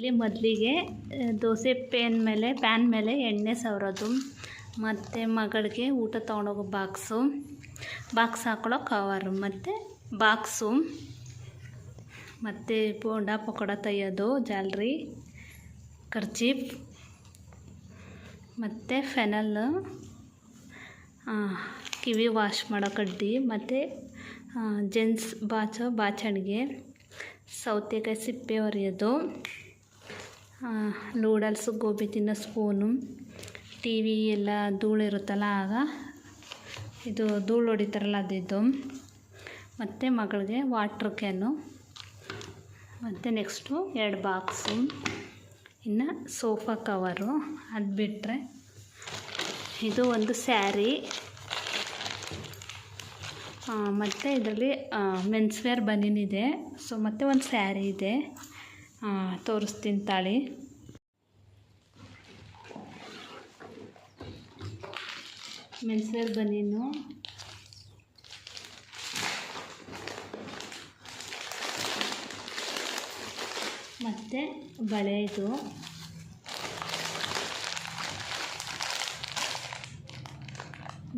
ಇಲ್ಲಿ ಮೊದಲಿಗೆ ದೋಸೆ ಪೇನ್ ಮೇಲೆ, ಪ್ಯಾನ್ ಮೇಲೆ ಎಣ್ಣೆ ಸವರೋದು. ಮತ್ತು ಮಗಳಿಗೆ ಊಟ ತೊಗೊಂಡೋಗೋ ಬಾಕ್ಸು. ಬಾಕ್ಸ್ ಹಾಕೊಳ್ಳೋ ಕವರು, ಮತ್ತು ಬಾಕ್ಸು. ಮತ್ತು ಬೋಂಡ ಪಕೋಡ ತೆಯ್ಯೋದು ಜಾಲ್ರಿ ಖರ್ಚೀಪ್ ಮತ್ತು ಫೆನಲ್ ಕಿವಿ ವಾಶ್ ಮಾಡೋ ಕಡ್ಡಿ, ಮತ್ತು ಜೆಂಟ್ಸ್ ಬಾಚೋ ಬಾಚಣಿಗೆ. ಸೌತೆಕಾಯಿ ಸಿಪ್ಪೆ ಒರೆಯೋದು. ನೂಡಲ್ಸು ಗೋಬಿ ತಿನ್ನೋ ಸ್ಪೂನು ಟಿ ವಿ ಎಲ್ಲ ಧೂಳಿರುತ್ತಲ್ಲ ಆಗ ಇದು ಧೂಳು ಹೊಡಿತಾರಲ್ಲ ಅದಿದ್ದು. ಮತ್ತು ಮಗಳಿಗೆ ವಾಟ್ರ್ ಕ್ಯಾನು ಮತ್ತು ನೆಕ್ಸ್ಟು ಎರಡು ಬಾಕ್ಸು ಇನ್ನು ಸೋಫಾ ಕವರು ಅದು ಬಿಟ್ಟರೆ ಇದು ಒಂದು ಸ್ಯಾರಿ ಮತ್ತು ಇದರಲ್ಲಿ ಮೆನ್ಸ್ ವೇರ್ ಬನೀನಿದೆ ಸೊ ಮತ್ತು ಒಂದು ಸ್ಯಾರಿ ಇದೆ. ತೋರಿಸ್ತೀನಿ ತಾಳಿ. ಮೆನ್ಸ್ ಬನ್ನಿನು ಬನೀನು ಮತ್ತು ಬಳೆ ಇದು.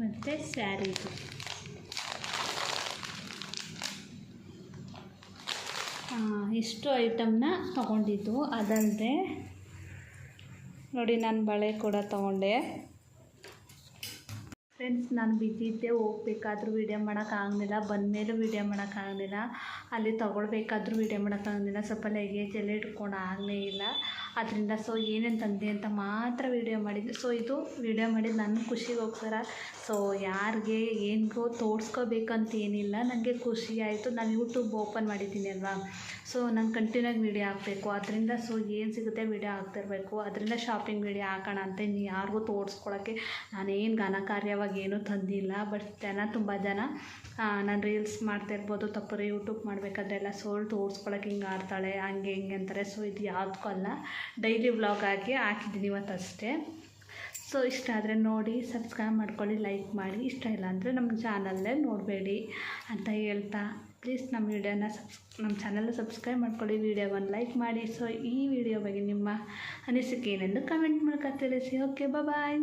ಮತ್ತು ಸ್ಯಾರಿ ಇಷ್ಟು ಐಟಮ್ನ ತೊಗೊಂಡಿದ್ದು. ಅದಲ್ಲದೆ ನೋಡಿ ನಾನು ಬಳೆ ಕೂಡ ತೊಗೊಂಡೆ. ಫ್ರೆಂಡ್ಸ್ ನಾನು ಬಿದ್ದಿದ್ದೆ ಹೋಗ್ಬೇಕಾದ್ರೂ ವೀಡಿಯೋ ಮಾಡೋಕ್ಕಾಗಲಿಲ್ಲ ಬಂದಮೇಲೂ ವೀಡಿಯೋ ಮಾಡೋಕ್ಕಾಗಲಿಲ್ಲ ಅಲ್ಲಿ ತೊಗೊಳ್ಬೇಕಾದ್ರೂ ವೀಡಿಯೋ ಮಾಡೋಕ್ಕಾಗಲಿಲ್ಲ ಸ್ವಲ್ಪ ಲಗೇಜ್ ಎಲ್ಲ ಇಟ್ಕೊಂಡು ಆಗಲೇ ಇಲ್ಲ. ಅದರಿಂದ ಸೊ ಏನೇನು ತಂದೆ ಅಂತ ಮಾತ್ರ ವೀಡಿಯೋ ಮಾಡಿದ್ದು. ಸೊ ಇದು ವೀಡಿಯೋ ಮಾಡಿದ್ದು ನನ್ನ ಖುಷಿಗೋಸ್ಕರ ಸೊ ಯಾರಿಗೆ ಏನಿಗೋ ತೋರಿಸ್ಕೋಬೇಕಂತ ಏನಿಲ್ಲ ನನಗೆ ಖುಷಿ ಆಯಿತು. ನಾನು ಯೂಟ್ಯೂಬ್ ಓಪನ್ ಮಾಡಿದ್ದೀನಿ ಅಲ್ವಾ? ಸೊ ನಂಗೆ ಕಂಟಿನ್ಯೂ ಆಗಿ ವೀಡಿಯೋ ಹಾಕಬೇಕು. ಅದರಿಂದ ಸೊ ಏನು ಸಿಗುತ್ತೆ ವೀಡಿಯೋ ಹಾಕ್ತಿರ್ಬೇಕು ಅದರಿಂದ ಶಾಪಿಂಗ್ ವೀಡಿಯೋ ಹಾಕೋಣ ಅಂತ ಇನ್ನು ಯಾರಿಗೂ ತೋರಿಸ್ಕೊಳಕ್ಕೆ ನಾನೇನು ಘನಕಾರ್ಯವಾಗಿ ಏನೂ ತಂದಿಲ್ಲ ಬಟ್ ಜನ ತುಂಬ ಜನ ನಾನು ರೀಲ್ಸ್ ಮಾಡ್ತಾ ಇರ್ಬೋದು, ತಪ್ಪರೆ ಯೂಟ್ಯೂಬ್ ಮಾಡಬೇಕಾದ್ರೆ ಎಲ್ಲ ಸೋಲ್ ತೋರಿಸ್ಕೊಳಕ್ಕೆ ಹಿಂಗೆ ಆಡ್ತಾಳೆ, ಹಂಗೆ ಹಿಂಗೆ ಅಂತಾರೆ. ಸೊ ಇದು ಯಾವುದಕ್ಕೂ ಅಲ್ಲ. ಡೈಲಿ ವ್ಲಾಗ್ ಆಗಿ ಹಾಕಿದ್ದೀನಿ ಇವತ್ತಷ್ಟೇ. ಸೊ ಇಷ್ಟ ಆದರೆ ನೋಡಿ ಸಬ್ಸ್ಕ್ರೈಬ್ ಮಾಡ್ಕೊಳ್ಳಿ ಲೈಕ್ ಮಾಡಿ. ಇಷ್ಟ ಇಲ್ಲ ಅಂದರೆ ನಮ್ಮ ಚಾನಲ್ಲೇ ನೋಡಬೇಡಿ ಅಂತ ಹೇಳ್ತಾ. ಪ್ಲೀಸ್ ನಮ್ಮ ವೀಡಿಯೋನ ಸಬ್ಸ್ ನಮ್ಮ ಚಾನಲ್ನ ಸಬ್ಸ್ಕ್ರೈಬ್ ಮಾಡ್ಕೊಳ್ಳಿ ವೀಡಿಯೋವನ್ನು ಲೈಕ್ ಮಾಡಿ. ಸೊ ಈ ವಿಡಿಯೋ ಬಗ್ಗೆ ನಿಮ್ಮ ಅನಿಸಿಕೆ ಏನೆಂದು ಕಮೆಂಟ್ ಮೂಲಕ ತಿಳಿಸಿ. Okay bye